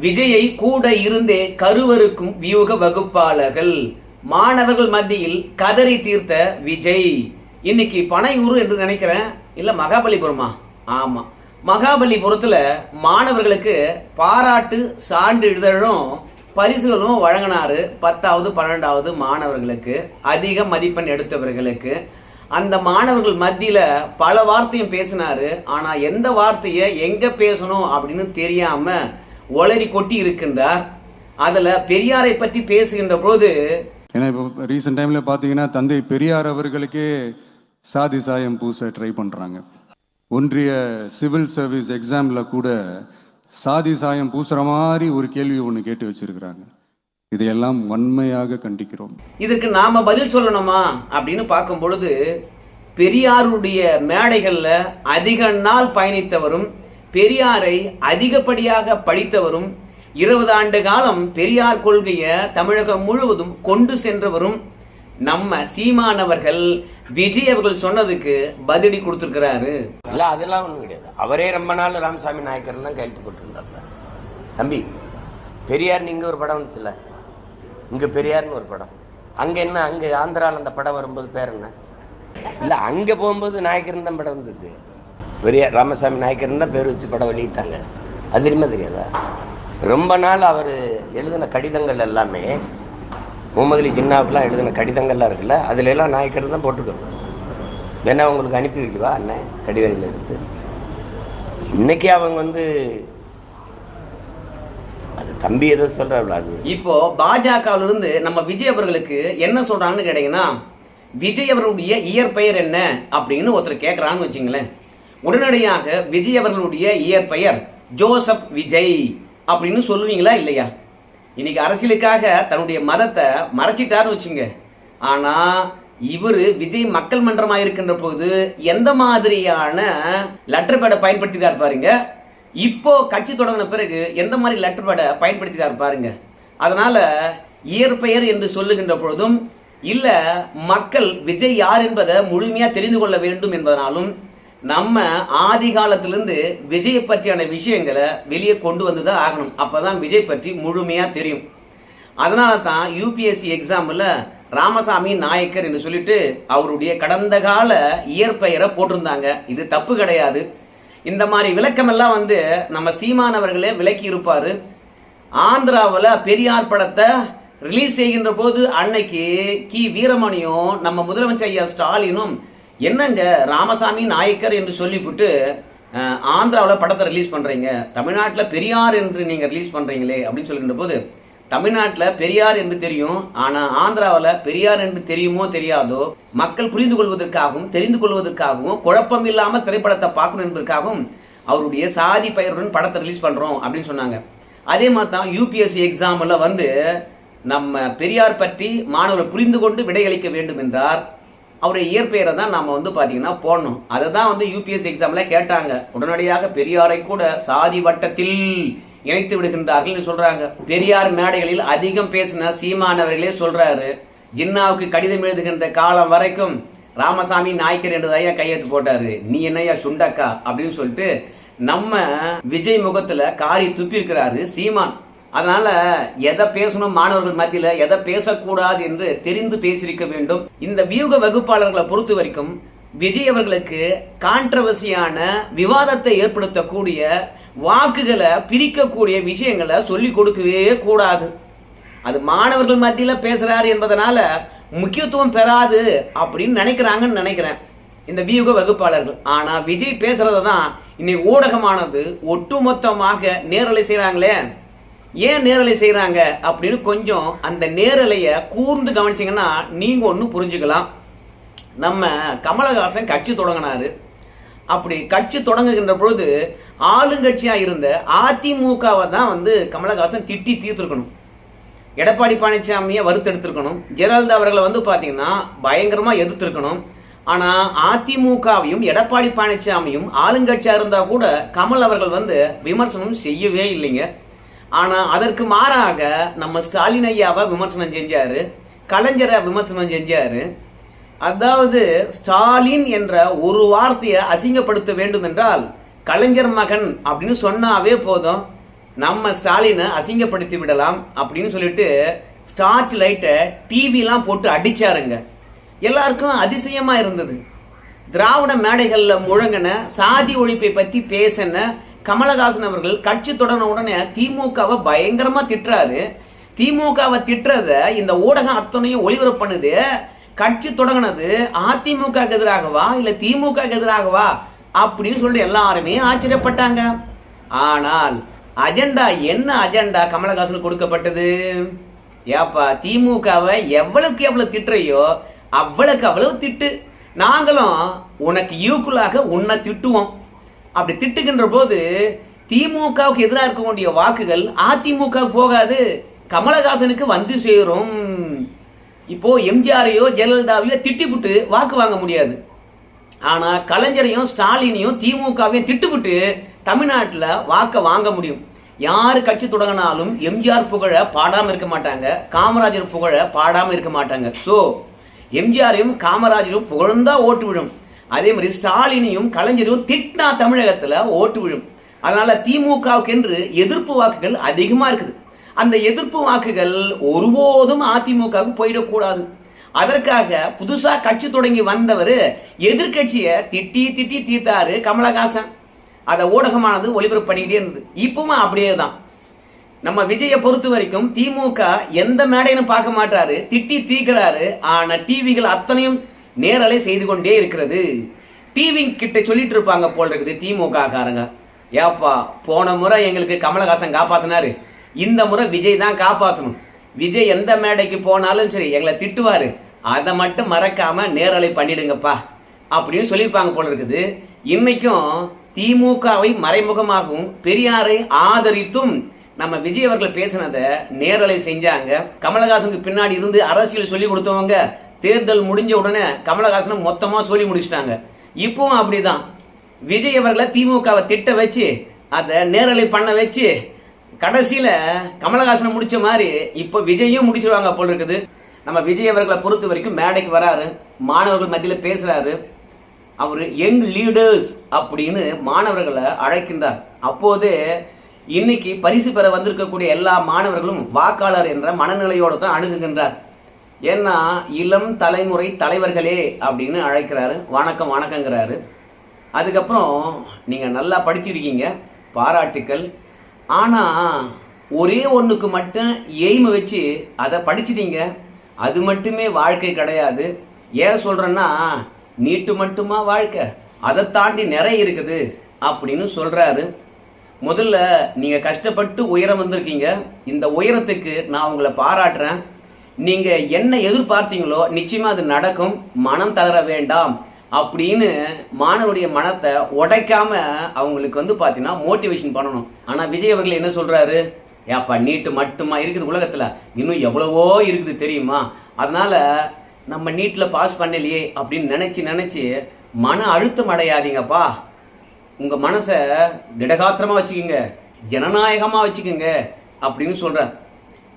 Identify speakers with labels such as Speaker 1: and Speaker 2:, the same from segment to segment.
Speaker 1: விஜயை கூட இருந்தே கருவருக்கும் வியூக வகுப்பாளர்கள். மாணவர்கள் மத்தியில் கதறி தீர்த்த விஜய். இன்னைக்கு பனையூர் என்று நினைக்கிறேன். இல்ல மகாபலிபுரமா? ஆமா. மகாபலிபுரத்துல மாணவர்களுக்கு பாராட்டு சான்றிதழும் பரிசுகளும் வழங்கினாரு பத்தாவது பன்னெண்டாவது மாணவர்களுக்கு அதிக மதிப்பெண் எடுத்தவர்களுக்கு. அந்த மாணவர்கள் மத்தியில பல வார்த்தையும் பேசினாரு. ஆனா எந்த வார்த்தையை எங்க பேசணும் அப்படின்னு தெரியாம ஒளரி கொட்டி இருக்கின்றார். அதுல பெரியாரை பற்றி பேசுகின்ற போது
Speaker 2: ஏன்னா இப்போ ரீசெண்ட் டைமில் பார்த்தீங்கன்னா தந்தை பெரியார் அவர்களுக்கே சாதி சாயம் பூச ட்ரை பண்ணுறாங்க ஒன்றிய சிவில் சர்வீஸ் எக்ஸாமில் கூட சாதி சாயம் பூசுகிற மாதிரி ஒரு கேள்வி ஒன்று கேட்டு வச்சிருக்கிறாங்க. இதையெல்லாம் வன்மையாக கண்டிக்கிறோம்.
Speaker 1: இதுக்கு நாம பதில் சொல்லணுமா? அப்படின்னு பார்க்கும் பொழுது பெரியாருடைய மேடைகள்ல அதிக நாள் பயணித்தவரும் பெரியாரை அதிகப்படியாக படித்தவரும் இருபது ஆண்டு காலம் பெரியார் கொள்கையை தமிழகம் முழுவதும் கொண்டு சென்றவரும் நம்ம சீமானவர்கள் விஜய் அவர்கள் சொன்னதுக்கு பதிலடி கொடுத்துருக்கிறாரு.
Speaker 3: இல்ல அதெல்லாம் ஒண்ணும் கிடையாது. அவரே ரொம்ப நாள் ராமசாமி நாயக்கர் தான் கையெழுத்து போட்டிருந்தார் தம்பி பெரியார் இங்கே ஒரு படம் வந்துச்சுல? இங்க பெரியார்னு ஒரு படம். அங்க என்ன அங்க ஆந்திரால அந்த படம் வரும்போது பேர் என்ன? இல்ல அங்க போகும்போது நாயக்கர் தான் படம் வந்தது. பெரிய ராமசாமி நாயக்கர் தான் பேர் வச்சு படம் வெளியிட்டாங்க. அது தெரியுமா தெரியாதா? ரொம்ப நாள் அவர் எழுதின கடிதங்கள் எல்லாமே முகமது அலி ஜின்னாவுக்குலாம் எழுதின கடிதங்கள்லாம் இருக்குல்ல அதுல எல்லாம் நாயக்கர் தான் போட்டிருக்கோம் வேணா உங்களுக்கு அனுப்பி வைக்கவா? அண்ணன் கடிதங்கள் எடுத்து. இன்னைக்கு அவங்க வந்து அது தம்பி ஏதோ சொல்றாப்ல அது.
Speaker 1: இப்போ பாஜகவில இருந்து நம்ம விஜய் அவர்களுக்கு என்ன சொல்றாங்கன்னு கேட்டீங்கன்னா விஜய் அவர்களுடைய இயற்பெயர் என்ன அப்படின்னு ஒருத்தர் கேட்குறான்னு வச்சுங்களேன். உடனடியாக விஜய் அவர்களுடைய இயற்பெயர் ஜோசப் விஜய் அப்படின்னு சொல்லுவீங்களா இல்லையா? இன்னைக்கு அரசியலுக்காக தன்னுடைய மதத்தை மறைச்சிட்டாருன்னு வச்சுங்க. ஆனா இவர் விஜய் மக்கள் மன்றமாக இருக்கின்ற போது எந்த மாதிரியான லெட்டர் பேடை பயன்படுத்திட்டார் பாருங்க. இப்போ கட்சி தொடங்கின பிறகு எந்த மாதிரி லெட்டர் பேடை பயன்படுத்திட்டார் பாருங்க. அதனால இயற்பெயர் என்று சொல்லுகின்ற பொழுதும் இல்ல மக்கள் விஜய் யார் என்பதை முழுமையா தெரிந்து கொள்ள வேண்டும் என்பதனாலும் நம்ம ஆதி காலத்திலிருந்து விஜய் பற்றியான விஷயங்களை வெளியே கொண்டு வந்து தான் ஆகணும். அப்போ தான் விஜய் பற்றி முழுமையாக தெரியும். அதனால தான் யூபிஎஸ்சி எக்ஸாமில் ராமசாமி நாயக்கர் என்று சொல்லிட்டு அவருடைய கடந்த கால இயற்பெயரை போட்டிருந்தாங்க. இது தப்பு கிடையாது. இந்த மாதிரி விளக்கமெல்லாம் வந்து நம்ம சீமானவர்களே விளக்கி இருப்பார். ஆந்திராவில் பெரியார் படத்தை ரிலீஸ் செய்கின்ற போது அன்னைக்கு கி. வீரமணியும் நம்ம முதலமைச்சர் ஐயா ஸ்டாலினும் என்னங்க ராமசாமி நாயக்கர் என்று சொல்லிவிட்டு ஆந்திராவில் படத்தை ரிலீஸ் பண்ணுறீங்க தமிழ்நாட்டில் பெரியார் என்று நீங்கள் ரிலீஸ் பண்ணுறீங்களே அப்படின்னு சொல்கின்ற போது தமிழ்நாட்டில் பெரியார் என்று தெரியும் ஆனால் ஆந்திராவில் பெரியார் என்று தெரியுமோ தெரியாதோ மக்கள் புரிந்து கொள்வதற்காகவும் தெரிந்து கொள்வதற்காகவும் குழப்பம் இல்லாமல் திரைப்படத்தை பார்க்கணும் என்பதற்காகவும் அவருடைய சாதி பெயருடன் படத்தை ரிலீஸ் பண்ணுறோம் அப்படின்னு சொன்னாங்க. அதே மாதிரி தான் யூபிஎஸ்சி எக்ஸாமில் வந்து நம்ம பெரியார் பற்றி மாணவர்கள் புரிந்து கொண்டு விடையளிக்க வேண்டும் என்றார். அவருடைய இயற்பெயரை தான் நம்ம வந்து பார்த்தீங்கன்னா போடணும். அதை தான் வந்து யூபிஎஸ்சி எக்ஸாமில் கேட்டாங்க. உடனடியாக பெரியாரை கூட சாதி வட்டத்தில் இணைத்து விடுகின்றார்கள் சொல்கிறாங்க பெரியார் மேடைகளில் அதிகம் பேசின சீமானவர்களே சொல்கிறாரு ஜின்னாவுக்கு கடிதம் எழுதுகின்ற காலம் வரைக்கும் ராமசாமி நாய்க்கர் என்று ஐயா கையெழுத்து போட்டாரு. நீ என்னையா சுண்டக்கா? அப்படின்னு சொல்லிட்டு நம்ம விஜய் முகத்துல காரி துப்பி இருக்கிறாரு சீமான். அதனால எதை பேசணும் மாணவர்கள் மத்தியில் எதை பேசக்கூடாது என்று தெரிந்து பேசியிருக்க வேண்டும். இந்த வியூக வகுப்பாளர்களை பொறுத்த வரைக்கும் விஜய் அவர்களுக்கு கான்ட்ரவர்சியான விவாதத்தை ஏற்படுத்தக்கூடிய வாக்குகளை பிரிக்கக்கூடிய விஷயங்களை சொல்லி கொடுக்கவே கூடாது. அது மாணவர்கள் மத்தியில் பேசுறாரு என்பதனால முக்கியத்துவம் பெறாது அப்படின்னு நினைக்கிறாங்கன்னு நினைக்கிறேன். இந்த வியூக வகுப்பாளர்கள். ஆனா விஜய் பேசுறத தான் இன்னைக்கு ஊடகமானது ஒட்டுமொத்தமாக நேரலை செய்கிறாங்களே ஏன் நேரலை செய்கிறாங்க அப்படின்னு கொஞ்சம் அந்த நேரலையை கூர்ந்து கவனிச்சிங்கன்னா நீங்கள் ஒன்று புரிஞ்சுக்கலாம். நம்ம கமலஹாசன் கட்சி தொடங்கினாரு. அப்படி கட்சி தொடங்குகின்ற பொழுது ஆளுங்கட்சியாக இருந்த அதிமுகவை தான் வந்து கமலஹாசன் திட்டி தீர்த்திருக்கணும். எடப்பாடி பழனிசாமியை வறுத்தெடுத்திருக்கணும். ஜெயலலிதா அவர்களை வந்து பார்த்தீங்கன்னா பயங்கரமாக எதிர்த்திருக்கணும். ஆனால் அதிமுகவையும் எடப்பாடி பழனிசாமியும் ஆளுங்கட்சியாக இருந்தால் கூட கமல் அவர்கள் வந்து விமர்சனம் செய்யவே இல்லைங்க. ஆனா அதற்கு மாறாக நம்ம ஸ்டாலின் ஐயாவை விமர்சனம் செஞ்சாரு கலைஞரை விமர்சனம் செஞ்சாரு. அதாவது ஸ்டாலின் என்ற ஒரு வார்த்தையை அசிங்கப்படுத்த வேண்டும் என்றால் கலைஞர் மகன் அப்படின்னு சொன்னாவே போதும். நம்ம ஸ்டாலினை அசிங்கப்படுத்தி விடலாம் அப்படின்னு சொல்லிட்டு ஸ்டார்ச் லைட்டை டிவிலாம் போட்டு அடிச்சாருங்க. எல்லாருக்கும் அதிசயமா இருந்தது. திராவிட மேடைகளில் முழங்கின சாதி ஒழிப்பை பற்றி பேசின கமலஹாசன் அவர்கள் கட்சி தொடர்ன உடனே திமுகவை பயங்கரமா திட்டுறாரு. திமுகவை திட்டுறத இந்த ஊடகம் அத்தனையும் ஒளிபரப்பு பண்ணுது கட்சி தொடங்கினது அதிமுக எதிராகவா இல்ல திமுக எதிராகவா அப்படின்னு சொல்லி எல்லாருமே ஆச்சரியப்பட்டாங்க. ஆனால் அஜெண்டா என்ன அஜெண்டா கமலஹாசன் கொடுக்கப்பட்டது? ஏப்பா திமுகவை எவ்வளவுக்கு எவ்வளவு திட்டுறையோ அவ்வளவுக்கு அவ்வளவு திட்டு. நாங்களும் உனக்கு ஈக்குவலாக உன்னை திட்டுவோம். அப்படி திட்டுகின்ற போது திமுகவுக்கு எதிராக இருக்கக்கூடிய வாக்குகள் அதிமுக போகாது கமலஹாசனுக்கு வந்து சேரும். இப்போ எம்ஜிஆரையோ ஜெயலலிதாவையோ திட்டிப்புட்டு வாக்கு வாங்க முடியாது. ஆனால் கலைஞரையும் ஸ்டாலினையும் திமுகவையும் திட்டுவிட்டு தமிழ்நாட்டில் வாக்கை வாங்க முடியும். யார் கட்சி தொடங்கினாலும் எம்ஜிஆர் புகழ பாடாமல் இருக்க மாட்டாங்க காமராஜர் புகழ பாடாமல் இருக்க மாட்டாங்க. ஸோ எம்ஜிஆரையும் காமராஜரும் புகழ்ந்தா ஓட்டு விழும். அதே மாதிரி ஸ்டாலினையும் கலைஞரையும் திட்டினா தமிழகத்தில் ஓட்டு விழும். அதனால திமுகவுக்கு என்று எதிர்ப்பு வாக்குகள் அதிகமாக இருக்குது. அந்த எதிர்ப்பு வாக்குகள் ஒருபோதும் அதிமுகவுக்கு போயிடக்கூடாது. அதற்காக புதுசாக கட்சி தொடங்கி வந்தவர் எதிர்க்கட்சியை திட்டி திட்டி தீர்த்தாரு கமலஹாசன். அதை ஊடகமானது ஒளிபரப்பு பண்ணிக்கிட்டே இருந்தது. இப்பவும் அப்படியே தான் நம்ம விஜயை பொறுத்த வரைக்கும் திமுக எந்த மேடைன்னு பார்க்க மாட்டாரு. திட்டி தீக்கிறாரு ஆனால் டிவிகள் அத்தனையும் நேரலை செய்து கொண்டே இருக்கிறது. டிவி கிட்ட சொல்லிட்டு இருப்பாங்க போல் இருக்குது திமுக காரங்க ஏப்பா போன முறை எங்களுக்கு கமலஹாசன் காப்பாத்தினாரு. இந்த முறை விஜய் தான் காப்பாற்றணும் விஜய் எந்த மேடைக்கு போனாலும் சரி எங்களை திட்டுவாரு. அதை மட்டும் மறக்காம நேரலை பண்ணிடுங்கப்பா அப்படின்னு சொல்லியிருப்பாங்க போல இருக்குது. இன்னைக்கும் திமுகவை மறைமுகமாகவும் பெரியாரை ஆதரித்தும் நம்ம விஜய் அவர்கள் பேசினதை நேரலை செஞ்சாங்க. கமலஹாசனுக்கு பின்னாடி இருந்து அரசியல் சொல்லி கொடுத்தவங்க தேர்தல் முடிஞ்ச உடனே கமலஹாசனை மொத்தமாக சொல்லி முடிச்சிட்டாங்க. இப்பவும் அப்படிதான். விஜய் அவர்களை திமுகவை திட்ட வச்சு அதை நேரலை பண்ண வச்சு கடைசியில் கமலஹாசனை முடிச்ச மாதிரி இப்போ விஜயும் முடிச்சிருவாங்க போல் இருக்குது. நம்ம விஜய் அவர்களை பொறுத்த வரைக்கும் மேடைக்கு வராரு. மாணவர்கள் மத்தியில் பேசுறாரு. அவர் யங் லீடர்ஸ் அப்படின்னு மாணவர்களை அழைக்கின்றார். அப்போது இன்னைக்கு பரிசு பெற வந்திருக்கக்கூடிய எல்லா மாணவர்களும் வாக்காளர் என்ற மனநிலையோடு தான் அணுகுகின்றார். ஏன்னா இளம் தலைமுறை தலைவர்களே அப்படின்னு அழைக்கிறாரு. வணக்கம் வணக்கங்கிறாரு. அதுக்கப்புறம் நீங்கள் நல்லா படிச்சிருக்கீங்க பாராட்டுக்கள். ஆனால் ஒரே ஒன்றுக்கு மட்டும் எய்மை வச்சு அதை படிச்சிட்டீங்க. அது மட்டுமே வாழ்க்கை கிடையாது. ஏன் சொல்கிறேன்னா நீட்டு மட்டுமா வாழ்க்கை? அதை தாண்டி நிறைய இருக்குது அப்படின்னு சொல்கிறாரு முதல்ல நீங்கள் கஷ்டப்பட்டு உயரம் வந்திருக்கீங்க. இந்த உயரத்துக்கு நான் உங்களை பாராட்டுறேன். நீங்கள் என்ன எதிர்பார்த்தீங்களோ நிச்சயமாக அது நடக்கும். மனம் தளர வேண்டாம் அப்படின்னு மாணவருடைய மனத்தை உடைக்காம அவங்களுக்கு வந்து பார்த்தீங்கன்னா மோட்டிவேஷன் பண்ணணும். ஆனால் விஜய் அவர்கள் என்ன சொல்றாரு? ஏப்பா நீட்டு மட்டுமா இருக்குது உலகத்தில்? இன்னும் எவ்வளவோ இருக்குது தெரியுமா? அதனால நம்ம நீட்டில் பாஸ் பண்ணலையே அப்படின்னு நினைச்சு நினைச்சு மன அழுத்தம் அடையாதீங்கப்பா. உங்க மனசை திடகாத்திரமா வச்சுக்கோங்க. ஜனநாயகமா வச்சுக்கோங்க அப்படின்னு சொல்கிறேன்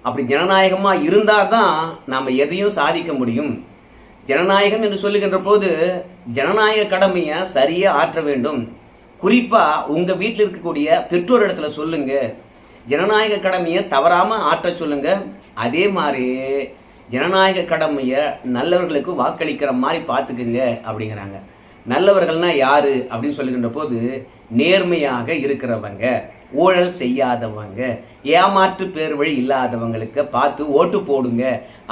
Speaker 1: அப்படி ஜனநாயகமாக இருந்தால் தான் நாம் எதையும் சாதிக்க முடியும். ஜனநாயகம் என்று சொல்லுகின்ற போது ஜனநாயக கடமையை சரியாக ஆற்ற வேண்டும். குறிப்பாக உங்கள் வீட்டில் இருக்கக்கூடிய பெற்றோர் இடத்துல சொல்லுங்க. ஜனநாயக கடமையை தவறாமல் ஆற்ற சொல்லுங்கள் அதே மாதிரி ஜனநாயக கடமையை நல்லவர்களுக்கு வாக்களிக்கிற மாதிரி பார்த்துக்குங்க அப்படிங்கிறாங்க. நல்லவர்கள்னா யாரு அப்படின்னு சொல்லுகின்ற போது நேர்மையாக இருக்கிறவங்க ஊழல் செய்யாதவங்க ஏமாற்று பேர் வழி இல்லாதவங்களுக்கு பார்த்து ஓட்டு போடுங்க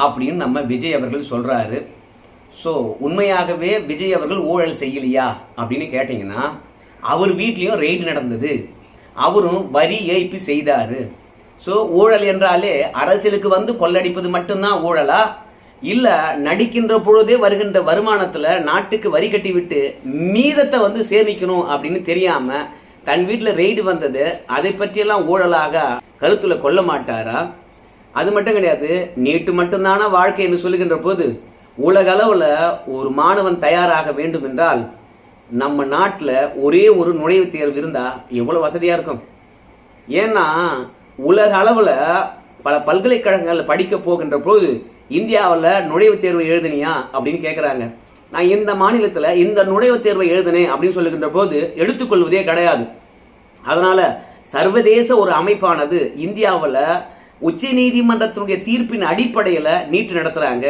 Speaker 1: அப்படின்னு நம்ம விஜய் அவர்கள் சொல்றாரு. ஸோ உண்மையாகவே விஜய் அவர்கள் ஊழல் செய்யலையா அப்படின்னு கேட்டிங்கன்னா அவர் வீட்லேயும் ரெய்டு நடந்தது. அவரும் வரி ஏய்ப்பு செய்தார். ஸோ ஊழல் என்றாலே அரசியலுக்கு வந்து கொள்ளடிப்பது மட்டும்தான் ஊழலா? இல்ல நடிக்கின்ற பொழுதே வருகின்ற வருமானத்துல நாட்டுக்கு வரி கட்டி விட்டு மீதத்தை வந்து சேமிக்கணும் அப்படின்னு தெரியாம தன் வீட்டில் ரெய்டு வந்தது. அதை பற்றியெல்லாம் ஊழலாக கருத்துல கொள்ள மாட்டாரா? அது மட்டும் கிடையாது நீட்டு மட்டும்தானா வாழ்க்கை என்று சொல்லுகின்ற போது உலக அளவுல ஒரு மாணவன் தயாராக வேண்டும் என்றால் நம்ம நாட்டில் ஒரே ஒரு நுழைவுத் தேர்வு இருந்தா எவ்வளவு வசதியா இருக்கும்? ஏன்னா உலக அளவுல பல பல்கலைக்கழகங்கள் படிக்க போகின்ற போது இந்தியாவில் நுழைவுத் தேர்வு எழுதுனியா அப்படின்னு கேட்குறாங்க நான் இந்த மாநிலத்தில் இந்த நுழைவுத் தேர்வை எழுதினேன் அப்படின்னு சொல்லுகின்ற போது எடுத்துக்கொள்வதே கிடையாது. அதனால் சர்வதேச ஒரு அமைப்பானது இந்தியாவில் உச்ச நீதிமன்றத்தினுடைய தீர்ப்பின் அடிப்படையில் நீட்டு நடத்துகிறாங்க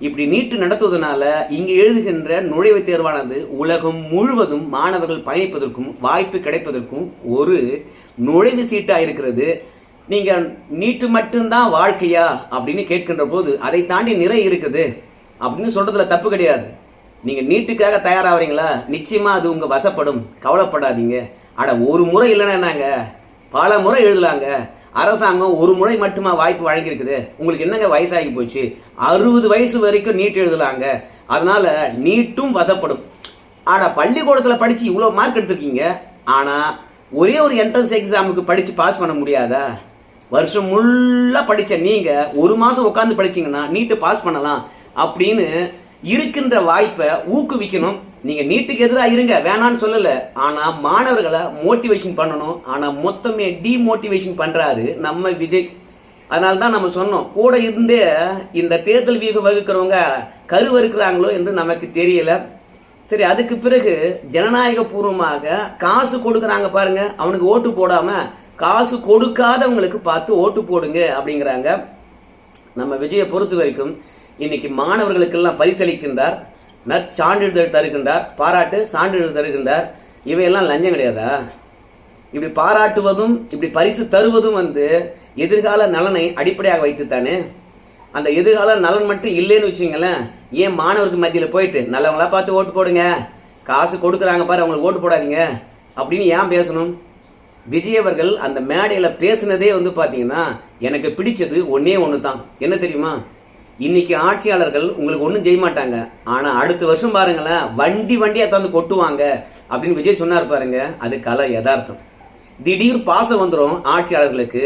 Speaker 1: இப்படி நீட்டு நடத்துவதனால இங்கு எழுதுகின்ற நுழைவுத் தேர்வானது உலகம் முழுவதும் மாணவர்கள் பயணிப்பதற்கும் வாய்ப்பு கிடைப்பதற்கும் ஒரு நுழைவு சீட்டாக இருக்கிறது. நீங்க நீட்டு மட்டும்தான் வாழ்க்கையா அப்படின்னு கேட்கின்ற போது அதை தாண்டி நிறை இருக்குது. அப்படின்னு சொல்றதுல தப்பு கிடையாது. நீங்க நீட்டுக்காக தயாராகிறீங்களா நிச்சயமா அது உங்க வசப்படும். கவலைப்படாதீங்க. அட ஒரு முறை இல்லைன்னா பல முறை எழுதலாங்க. அரசாங்கம் ஒரு முறை மட்டுமா வாய்ப்பு வழங்கியிருக்குது. உங்களுக்கு என்னங்க வயசாகி போச்சு? அறுபது வயசு வரைக்கும் நீட் எழுதலாங்க. அதனால நீட்டும் வசப்படும். ஆனால் பள்ளிக்கூடத்தில் படித்து இவ்வளோ மார்க் எடுத்திருக்கீங்க. ஆனால் ஒரே ஒரு என்ட்ரன்ஸ் எக்ஸாமுக்கு படித்து பாஸ் பண்ண முடியாதா? வருஷம் முள்ளா படிச்ச நீங்க ஒரு மாசம் உட்காந்து படிச்சீங்கன்னா நீட்டு பாஸ் பண்ணலாம் அப்படின்னு இருக்கின்ற வாய்ப்பை ஊக்குவிக்கணும். நீங்க நீட்டுக்கு எதிராக இருங்க வேணான்னு சொல்லல. ஆனா மாணவர்களை மோட்டிவேஷன் பண்ணணும். ஆனா மொத்தமே டிமோட்டிவேஷன் பண்றாரு நம்ம விஜய். அதனால தான் நம்ம சொன்னோம் கூட இருந்தே இந்த தேர்தல் வியூக வகுக்கிறவங்க கருவறுக்கிறாங்களோ என்று நமக்கு தெரியல. சரி அதுக்கு பிறகு ஜனநாயக பூர்வமாக காசு கொடுக்குறாங்க பாருங்க அவனுக்கு ஓட்டு போடாம காசு கொடுக்காதவங்களுக்கு பார்த்து ஓட்டு போடுங்க அப்படிங்கிறாங்க. நம்ம விஜயை பொறுத்த வரைக்கும் இன்னைக்கு மாணவர்களுக்கெல்லாம் பரிசளிக்கின்றார் நற்சான்றிதழ் தருகின்றார் பாராட்டு சான்றிதழ் தருகின்றார். இவையெல்லாம் லஞ்சம் கிடையாதா? இப்படி பாராட்டுவதும் இப்படி பரிசு தருவதும் வந்து எதிர்கால நலனை அடிப்படையாக வைத்துத்தானே? அந்த எதிர்கால நலன் மட்டும் இல்லைன்னு வச்சுங்களேன் ஏன் மாணவருக்கு மத்தியில் போயிட்டு நல்லவங்களா பார்த்து ஓட்டு போடுங்க. காசு கொடுக்குறாங்க பாரு அவங்களுக்கு ஓட்டு போடாதீங்க அப்படின்னு ஏன் பேசணும்? விஜய் அவர்கள் அந்த மேடையில் பேசினதே வந்து பார்த்தீங்கன்னா எனக்கு பிடிச்சது ஒன்றே ஒன்று தான் என்ன தெரியுமா? இன்னைக்கு ஆட்சியாளர்கள் உங்களுக்கு ஒன்றும் செய்ய மாட்டாங்க. ஆனால் அடுத்த வருஷம் பாருங்களேன் வண்டி வண்டியை தந்து கொட்டுவாங்க அப்படின்னு விஜய் சொன்னார் பாருங்க அது கலை யதார்த்தம். திடீர் பாசம் வந்துடும் ஆட்சியாளர்களுக்கு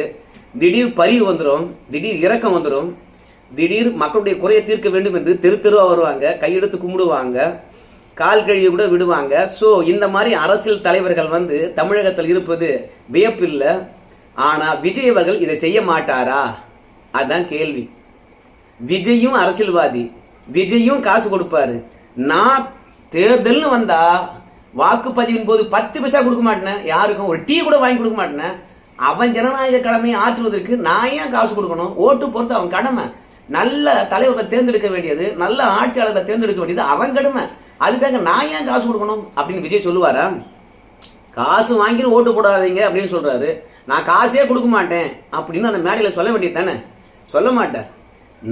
Speaker 1: திடீர் பரிவு வந்துடும் திடீர் இரக்கம் வந்துடும் திடீர் மக்களுடைய குறையை தீர்க்க வேண்டும் என்று தெரு தெருவாக வருவாங்க கையெடுத்து கும்பிடுவாங்க. கால் கழுவி கூட விடுவாங்க. ஸோ இந்த மாதிரி அரசியல் தலைவர்கள் வந்து தமிழகத்தில் இருப்பது வியப்பில்லை ஆனால் விஜய் அவர்கள் இதை செய்ய மாட்டாரா? அதுதான் கேள்வி. விஜயும் அரசியல்வாதி. விஜயும் காசு கொடுப்பாரு. நான் தேர்தல்னு வந்தா வாக்குப்பதிவின் போது பத்து பைசா கொடுக்க மாட்டேன். யாருக்கும் ஒரு டீ கூட வாங்கி கொடுக்க மாட்டேன். அவன் ஜனநாயக கடமையை ஆற்றுவதற்கு நான் ஏன் காசு கொடுக்கணும்? ஓட்டு பொறுத்து அவன் கடமை. நல்ல தலைவரை தேர்ந்தெடுக்க வேண்டியது நல்ல ஆட்சியாளர்களை தேர்ந்தெடுக்க வேண்டியது அவன் கடுமை. அதுக்காக நான் ஏன் காசு கொடுக்கணும் அப்படின்னு விஜய் சொல்லுவாரா? காசு வாங்கி ஓட்டு போடாதீங்க அப்படின்னு சொல்றாரு. நான் காசே கொடுக்க மாட்டேன் அப்படின்னு அந்த மேடையில் சொல்ல வேண்டியது தானே? சொல்ல மாட்டேன்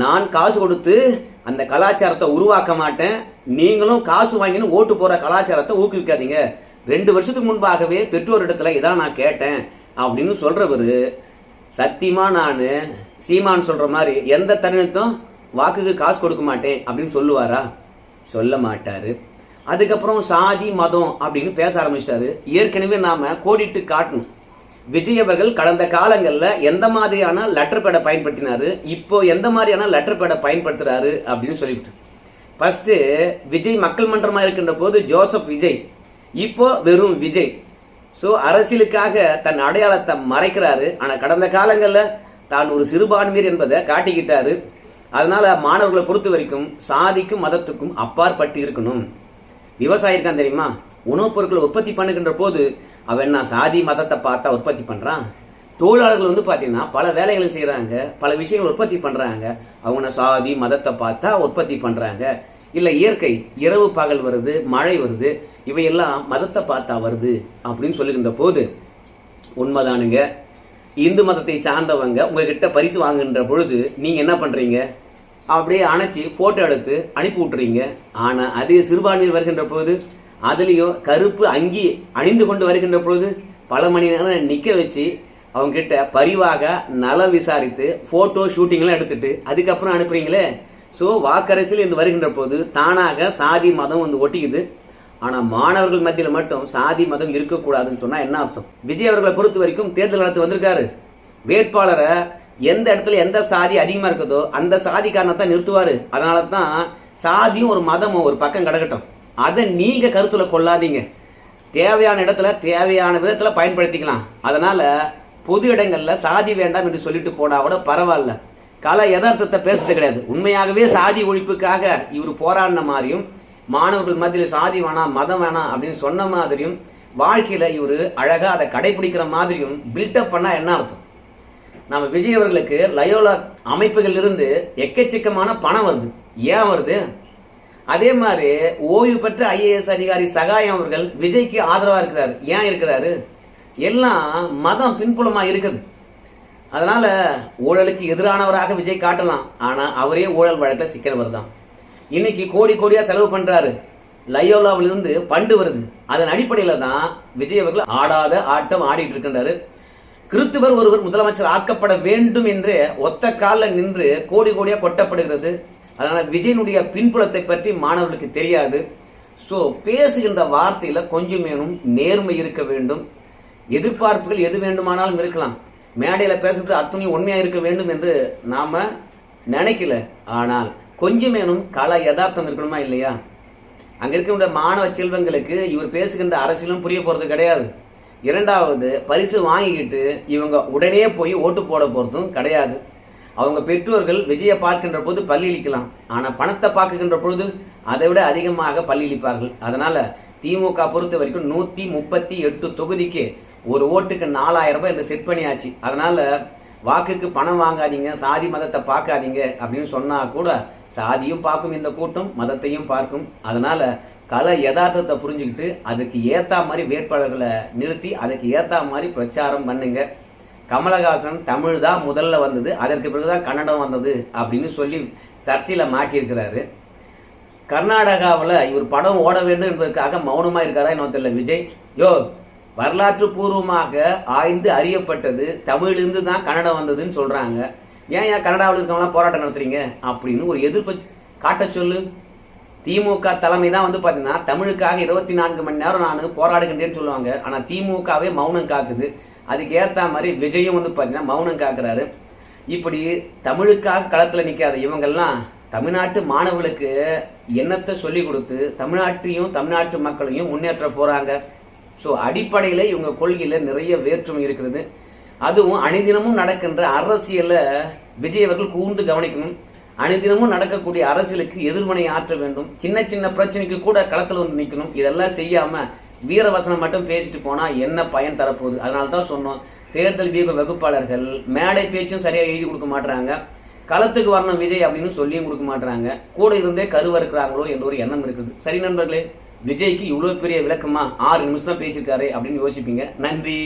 Speaker 1: நான் காசு கொடுத்து அந்த கலாச்சாரத்தை உருவாக்க மாட்டேன். நீங்களும் காசு வாங்கின்னு ஓட்டு போகிற கலாச்சாரத்தை ஊக்குவிக்காதீங்க. ரெண்டு வருஷத்துக்கு முன்பாகவே பெற்றோரிடத்துல இதான் நான் கேட்டேன் அப்படின்னு சொல்கிறவர் சத்தியமாக நான் சீமான் சொல்ற மாதிரி எந்த தருணத்தும் வாக்குக்கு காசு கொடுக்க மாட்டேன் அப்படின்னு சொல்லுவாரா? சொல்ல மாட்டாரு. அதுக்கப்புறம் சாதி மதம் அப்படின்னு பேச ஆரம்பிச்சிட்டாரு. ஏற்கனவே நாம கோடிட்டு காட்டணும். விஜய் அவர்கள் கடந்த காலங்களில் எந்த மாதிரியான லெட்டர் பேடை பயன்படுத்தினாரு? இப்போ எந்த மாதிரியான லெட்டர் பேடை பயன்படுத்துறாரு அப்படின்னு சொல்லிவிட்டு ஃபர்ஸ்ட் விஜய் மக்கள் மன்றமாக இருக்கின்ற போது ஜோசப் விஜய். இப்போ வெறும் விஜய். ஸோ அரசியலுக்காக தன் அடையாளத்தை மறைக்கிறாரு. ஆனால் கடந்த காலங்களில் தான் ஒரு சிறுபான்மையர் என்பதை காட்டிக்கிட்டாரு. அதனால மாணவர்களை பொறுத்த வரைக்கும் சாதிக்கும் மதத்துக்கும் அப்பாற்பட்டு இருக்கணும். விவசாயி இருக்கான் தெரியுமா? உணவுப் பொருட்களை உற்பத்தி பண்ணுகின்ற போது அவன் என்ன சாதி மதத்தை பார்த்தா உற்பத்தி பண்ணுறான் தொழிலாளர்கள் வந்து பார்த்தீங்கன்னா பல வேலைகளை செய்கிறாங்க பல விஷயங்கள் உற்பத்தி பண்ணுறாங்க அவங்க சாதி மதத்தை பார்த்தா உற்பத்தி பண்ணுறாங்க இல்லை இயற்கை இரவு பகல் வருது மழை வருது இவையெல்லாம் மதத்தை பார்த்தா வருது அப்படின்னு சொல்லுகின்ற போது உண்மைதானுங்க. இந்து மதத்தை சார்ந்தவங்க உங்ககிட்ட பரிசு வாங்குகின்ற பொழுது நீங்கள் என்ன பண்ணுறீங்க அப்படியே அணைச்சி ஃபோட்டோ எடுத்து அனுப்பி விட்டுறீங்க. ஆனால் அதே சிறுபான்மையில் வருகின்ற பொழுது அதுலேயும் கருப்பு அங்கி அணிந்து கொண்டு வருகின்ற பொழுது பல மணி நேரம் நிற்க வச்சு அவங்கக்கிட்ட பரிவாக நலம் விசாரித்து ஃபோட்டோ ஷூட்டிங்லாம் எடுத்துட்டு அதுக்கப்புறம் அனுப்புகிறீங்களே ஸோ வாக்கரசில் இருந்து வருகின்ற போது தானாக சாதி மதம் வந்து ஒட்டிக்குது. ஆனால் மாணவர்கள் மத்தியில் மட்டும் சாதி மதம் இருக்கக்கூடாதுன்னு சொன்னால் என்ன அர்த்தம்? விஜய் அவர்களை பொறுத்த வரைக்கும் தேர்தல் நடத்தி வந்திருக்காரு. வேட்பாளரை எந்த இடத்துல எந்த சாதி அதிகமாக இருக்குதோ அந்த சாதிக்காரனை தான் நிறுத்துவார். அதனால தான் சாதியும் ஒரு மதமும் ஒரு பக்கம் கிடக்கட்டும். அதை நீங்கள் கருத்தில் கொள்ளாதீங்க. தேவையான இடத்துல தேவையான விதத்தில் பயன்படுத்திக்கலாம். அதனால் பொது இடங்களில் சாதி வேண்டாம் என்று சொல்லிட்டு போனால் கூட பரவாயில்ல. கல யதார்த்தத்தை பேசுறது கிடையாது. உண்மையாகவே சாதி ஒழிப்புக்காக இவர் போராடின மாதிரியும் மாணவர்கள் மத்தியில் சாதி வேணாம் மதம் வேணாம் அப்படின்னு சொன்ன மாதிரியும் வாழ்க்கையில் இவர் அழகாக அதை கடைபிடிக்கிற மாதிரியும் பில்டப் பண்ணால் என்ன அர்த்தம்? நம்ம விஜய் அவர்களுக்கு லயோலா அமைப்புகள் இருந்து எக்கச்சக்கமான பணம் வருது. ஏன் வருது? அதே மாதிரி ஓய்வு பெற்ற ஐஏஎஸ் அதிகாரி சகாயம் அவர்கள் விஜய்க்கு ஆதரவாக இருக்கிறார். ஏன் இருக்கிறாரு? எல்லாம் மதம் பின்புலமாக இருக்குது. அதனால் ஊழலுக்கு எதிரானவராக விஜய் காட்டலாம். ஆனால் அவரே ஊழல் வழக்கில் சிக்கிறவர் தான் இன்னைக்கு கோடி கோடியா செலவு பண்றாரு. லயோலாவிலிருந்து பண்டு வருது. அதன் அடிப்படையில தான் விஜய் அவர்கள் ஆடாத ஆட்டம் ஆடிட்டு இருக்கின்றாரு. கிறித்துவர் ஒருவர் முதலமைச்சர் ஆக்கப்பட வேண்டும் என்று ஒத்த காலில் நின்று கோடி கோடியா கொட்டப்படுகிறது. அதனால விஜயனுடைய பின்புலத்தை பற்றி மாணவர்களுக்கு தெரியாது. ஸோ பேசுகின்ற வார்த்தையில கொஞ்சம் வேணும் நேர்மை இருக்க வேண்டும். எதிர்பார்ப்புகள் எது வேண்டுமானாலும் இருக்கலாம். மேடையில் பேசுறது அத்துணை உண்மையாக இருக்க வேண்டும் என்று நாம நினைக்கல. ஆனால் கொஞ்சமேனும் கல யதார்த்தம் இருக்கணுமா இல்லையா? அங்க இருக்கின்ற மாணவ செல்வங்களுக்கு இவர் பேசுகின்ற அரசியலும் புரிய போறது கிடையாது. இரண்டாவது பரிசு வாங்கிக்கிட்டு இவங்க உடனே போய் ஓட்டு போட போறதும் கிடையாது. அவங்க பெற்றோர்கள் விஜயை பார்க்கின்ற போது பல்லிழிக்கலாம். ஆனால் பணத்தை பார்க்குகின்ற பொழுது அதை விட அதிகமாக பல்லிழிப்பார்கள். அதனால திமுக பொறுத்த வரைக்கும் நூற்றி முப்பத்தி எட்டு தொகுதிக்கு ஒரு ஓட்டுக்கு நாலாயிரம் ரூபாய் இந்த செட் பண்ணியாச்சு. அதனால வாக்குக்கு பணம் வாங்காதீங்க சாதி மதத்தை பார்க்காதீங்க அப்படின்னு சொன்னால் கூட சாதியும் பார்க்கும் இந்த கூட்டம் மதத்தையும் பார்க்கும். அதனால கல யதார்த்தத்தை புரிஞ்சுக்கிட்டு அதுக்கு ஏற்ற மாதிரி வேட்பாளர்களை நிறுத்தி அதுக்கு ஏற்ற மாதிரி பிரச்சாரம் பண்ணுங்க. கமலஹாசன் தமிழ் தான் முதல்ல வந்தது அதற்கு பிறகுதான் கன்னடம் வந்தது அப்படின்னு சொல்லி சர்ச்சையில் மாட்டியிருக்கிறாரு. கர்நாடகாவில் இவர் படம் ஓட வேண்டும் என்பதற்காக மௌனமாக இருக்காரா இன்னும் தெரியல விஜய். யோ வரலாற்று பூர்வமாக ஆய்ந்து அறியப்பட்டது தமிழிலிருந்து தான் கன்னடம் வந்ததுன்னு சொல்கிறாங்க ஏன் ஏன் கன்னடாவில் இருக்கவங்களாம் போராட்டம் நடத்துறீங்க? அப்படின்னு ஒரு எதிர்ப்பை காட்ட சொல்லு. திமுக தலைமை தான் வந்து பார்த்தீங்கன்னா தமிழுக்காக இருபத்தி நான்கு மணி நேரம் நான் போராடுகின்றேன்னு சொல்லுவாங்க. ஆனால் திமுகவே மௌனம் காக்குது. அதுக்கு ஏற்ற மாதிரி விஜயும் வந்து பார்த்தீங்கன்னா மௌனம் காக்குறாரு. இப்படி தமிழுக்காக களத்தில் நிற்காத இவங்கெல்லாம் தமிழ்நாட்டு மாணவர்களுக்கு எண்ணத்தை சொல்லி கொடுத்து தமிழ்நாட்டையும் தமிழ்நாட்டு மக்களையும் முன்னேற்ற போகிறாங்க ஸோ அடிப்படையில் இவங்க கொள்கையில் நிறைய வேற்றுமை இருக்கிறது. அதுவும் அணிதினமும் நடக்கின்ற அரசியல விஜய் அவர்கள் கூர்ந்து கவனிக்கணும். அணிதினமும் நடக்கக்கூடிய அரசியலுக்கு எதிர்மனை ஆற்ற வேண்டும். சின்ன சின்ன பிரச்சனைக்கு கூட களத்தில் வந்து நிற்கணும் இதெல்லாம் செய்யாம வீரவசனம் மட்டும் பேசிட்டு போனா என்ன பயன் தரப்போகுது? அதனால தான் சொன்னோம். தேர்தல் வியூக வகுப்பாளர்கள் மேடை பேச்சும் சரியா எழுதி கொடுக்க மாட்டுறாங்க களத்துக்கு வரணும் விஜய் அப்படின்னு சொல்லியும் கொடுக்க மாட்டுறாங்க கூட இருந்தே கருவறுக்கிறாங்களோ என்ற ஒரு எண்ணம் இருக்குது. சரி நண்பர்களே விஜய்க்கு இவ்வளோ பெரிய விளக்கமா ஆறு நிமிஷம் தான் பேசியிருக்காரு அப்படின்னு யோசிப்பீங்க. நன்றி.